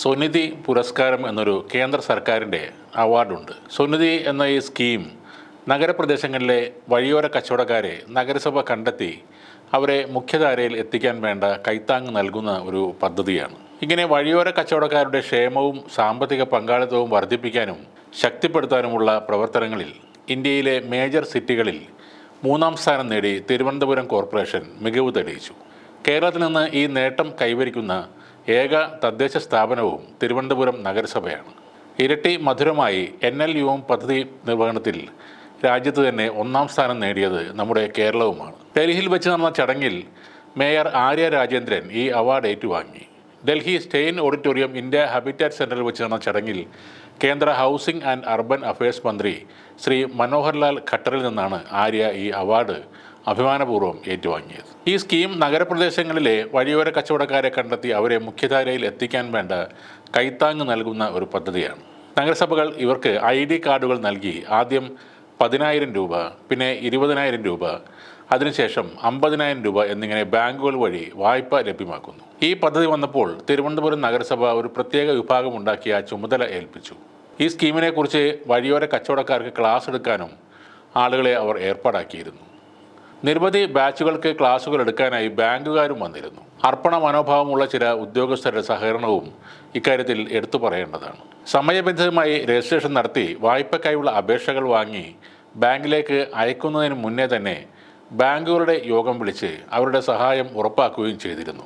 സ്വനിധി പുരസ്കാരം എന്നൊരു കേന്ദ്ര സർക്കാരിന്റെ അവാർഡുണ്ട്. സ്വനിധി എന്ന ഈ സ്കീം നഗരപ്രദേശങ്ങളിലെ വഴിയോര കച്ചവടക്കാരെ നഗരസഭ കണ്ടെത്തി അവരെ മുഖ്യധാരയിൽ എത്തിക്കാൻ വേണ്ട കൈത്താങ് നൽകുന്ന ഒരു പദ്ധതിയാണ്. ഇങ്ങനെ വഴിയോര കച്ചവടക്കാരുടെ ക്ഷേമവും സാമ്പത്തിക പങ്കാളിത്തവും വർദ്ധിപ്പിക്കാനും ശക്തിപ്പെടുത്താനുമുള്ള പ്രവർത്തനങ്ങളിൽ ഇന്ത്യയിലെ മേജർ സിറ്റികളിൽ മൂന്നാം സ്ഥാനം നേടി തിരുവനന്തപുരം കോർപ്പറേഷൻ മികവ് തെളിയിച്ചു. കേരളത്തിൽ നിന്ന് ഈ നേട്ടം കൈവരിക്കുന്ന ഏക തദ്ദേശ സ്ഥാപനവും തിരുവനന്തപുരം നഗരസഭയാണ്. ഇരട്ടി മധുരമായി എൻ എൽ യു എം പദ്ധതി നിർവഹണത്തിൽ രാജ്യത്ത് തന്നെ ഒന്നാം സ്ഥാനം നേടിയത് നമ്മുടെ കേരളവുമാണ്. ഡൽഹിയിൽ വെച്ച് നടന്ന ചടങ്ങിൽ മേയർ ആര്യ രാജേന്ദ്രൻ ഈ അവാർഡ് ഏറ്റുവാങ്ങി. Delhi Stein Auditorium India Habitat സെന്ററിൽ വെച്ച് നടന്ന ചടങ്ങിൽ കേന്ദ്ര ഹൗസിംഗ് ആൻഡ് അർബൻ അഫയേഴ്സ് മന്ത്രി ശ്രീ മനോഹർലാൽ ഖട്ടറിൽ നിന്നാണ് ആര്യ ഈ അവാർഡ് അഭിമാനപൂർവം ഏറ്റുവാങ്ങിയത്. ഈ സ്കീം നഗരപ്രദേശങ്ങളിലെ വഴിയോര കച്ചവടക്കാരെ കണ്ടെത്തി അവരെ മുഖ്യധാരയിൽ എത്തിക്കാൻ വേണ്ട കൈത്താങ് നൽകുന്ന ഒരു പദ്ധതിയാണ്. നഗരസഭകൾ ഇവർക്ക് ഐ ഡി കാർഡുകൾ നൽകി ആദ്യം പതിനായിരം രൂപ പിന്നെ ഇരുപതിനായിരം രൂപ അതിനുശേഷം അമ്പതിനായിരം രൂപ എന്നിങ്ങനെ ബാങ്കുകൾ വഴി വായ്പ ലഭ്യമാക്കുന്നു. ഈ പദ്ധതി വന്നപ്പോൾ തിരുവനന്തപുരം നഗരസഭ ഒരു പ്രത്യേക വിഭാഗം ഉണ്ടാക്കിയ ചുമതല ഏൽപ്പിച്ചു. ഈ സ്കീമിനെക്കുറിച്ച് വഴിയോര കച്ചവടക്കാർക്ക് ക്ലാസ് എടുക്കാനും ആളുകളെ അവർ ഏർപ്പാടാക്കിയിരുന്നു. നിരവധി ബാച്ചുകൾക്ക് ക്ലാസുകൾ എടുക്കാനായി ബാങ്കുകാരും വന്നിരുന്നു. അർപ്പണ മനോഭാവമുള്ള ചില ഉദ്യോഗസ്ഥരുടെ സഹകരണവും ഇക്കാര്യത്തിൽ എടുത്തു പറയേണ്ടതാണ്. സമയബന്ധിതമായി രജിസ്ട്രേഷൻ നടത്തി വായ്പക്കായുള്ള അപേക്ഷകൾ വാങ്ങി ബാങ്കിലേക്ക് അയക്കുന്നതിന് മുന്നേ തന്നെ ബാങ്കുകളുടെ യോഗം വിളിച്ച് അവരുടെ സഹായം ഉറപ്പാക്കുകയും ചെയ്തിരുന്നു.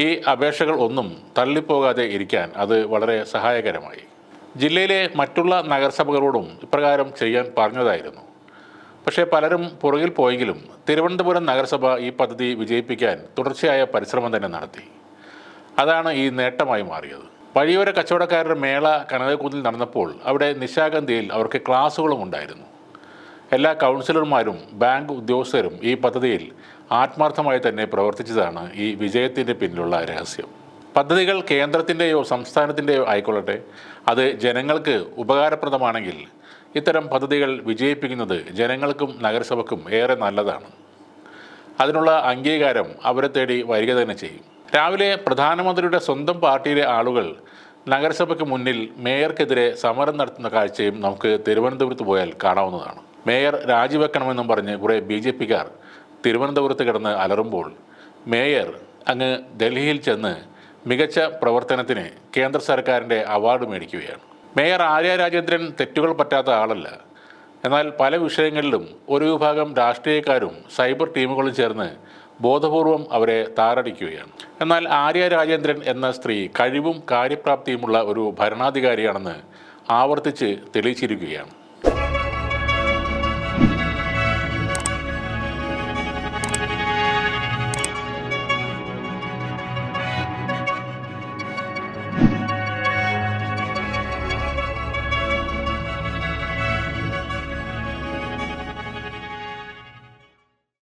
ഈ അപേക്ഷകൾ ഒന്നും തള്ളിപ്പോകാതെ ഇരിക്കാൻ അത് വളരെ സഹായകരമായി. ജില്ലയിലെ മറ്റുള്ള നഗരസഭകളോടും ഇപ്രകാരം ചെയ്യാൻ പറഞ്ഞതായിരുന്നു. പക്ഷേ പലരും പുറകിൽ പോയെങ്കിലും തിരുവനന്തപുരം നഗരസഭ ഈ പദ്ധതി വിജയിപ്പിക്കാൻ തുടർച്ചയായ പരിശ്രമം തന്നെ നടത്തി. അതാണ് ഈ നേട്ടമായി മാറിയത്. വഴിയോര കച്ചവടക്കാരുടെ മേള കനകക്കുന്നിൽ നടന്നപ്പോൾ അവിടെ നിശാഗന്ധിയിൽ അവർക്ക് ക്ലാസ്സുകളും ഉണ്ടായിരുന്നു. എല്ലാ കൗൺസിലർമാരും ബാങ്ക് ഉദ്യോഗസ്ഥരും ഈ പദ്ധതിയിൽ ആത്മാർത്ഥമായി തന്നെ പ്രവർത്തിച്ചതാണ് ഈ വിജയത്തിന്റെ പിന്നിലുള്ള രഹസ്യം. പദ്ധതികൾ കേന്ദ്രത്തിന്റെയോ സംസ്ഥാനത്തിന്റെയോ ആയിക്കൊള്ളട്ടെ അത് ജനങ്ങൾക്ക് ഉപകാരപ്രദമാണെങ്കിൽ ഇത്തരം പദ്ധതികൾ വിജയിപ്പിക്കുന്നത് ജനങ്ങൾക്കും നഗരസഭയ്ക്കും ഏറെ നല്ലതാണ്. അതിനുള്ള അംഗീകാരം അവരെ തേടി വരിക തന്നെ ചെയ്യും. രാവിലെ പ്രധാനമന്ത്രിയുടെ സ്വന്തം പാർട്ടിയിലെ ആളുകൾ നഗരസഭയ്ക്ക് മുന്നിൽ മേയർക്കെതിരെ സമരം നടത്തുന്ന കാഴ്ചയും നമുക്ക് തിരുവനന്തപുരത്ത് പോയാൽ കാണാവുന്നതാണ്. മേയർ രാജിവെക്കണമെന്നും പറഞ്ഞ് കുറേ ബി ജെ പിക്കാർ തിരുവനന്തപുരത്ത് കിടന്ന് അലറുമ്പോൾ മേയർ അങ്ങ് ഡൽഹിയിൽ ചെന്ന് മികച്ച പ്രവർത്തനത്തിന് കേന്ദ്ര സർക്കാരിന്റെ അവാർഡ് മേടിക്കുകയാണ്. മേയർ ആര്യ രാജേന്ദ്രൻ തെറ്റുകൾ പറ്റാത്ത ആളല്ല. എന്നാൽ പല വിഷയങ്ങളിലും ഒരു വിഭാഗം രാഷ്ട്രീയക്കാരും സൈബർ ടീമുകളും ചേർന്ന് ബോധപൂർവം അവരെ താറടിക്കുകയാണ് എന്നാൽ ആര്യ രാജേന്ദ്രൻ എന്ന സ്ത്രീ കഴിവും കാര്യപ്രാപ്തിയുമുള്ള ഒരു ഭരണാധികാരിയാണെന്ന് ആവർത്തിച്ച് തെളിയിച്ചിരിക്കുകയാണ്.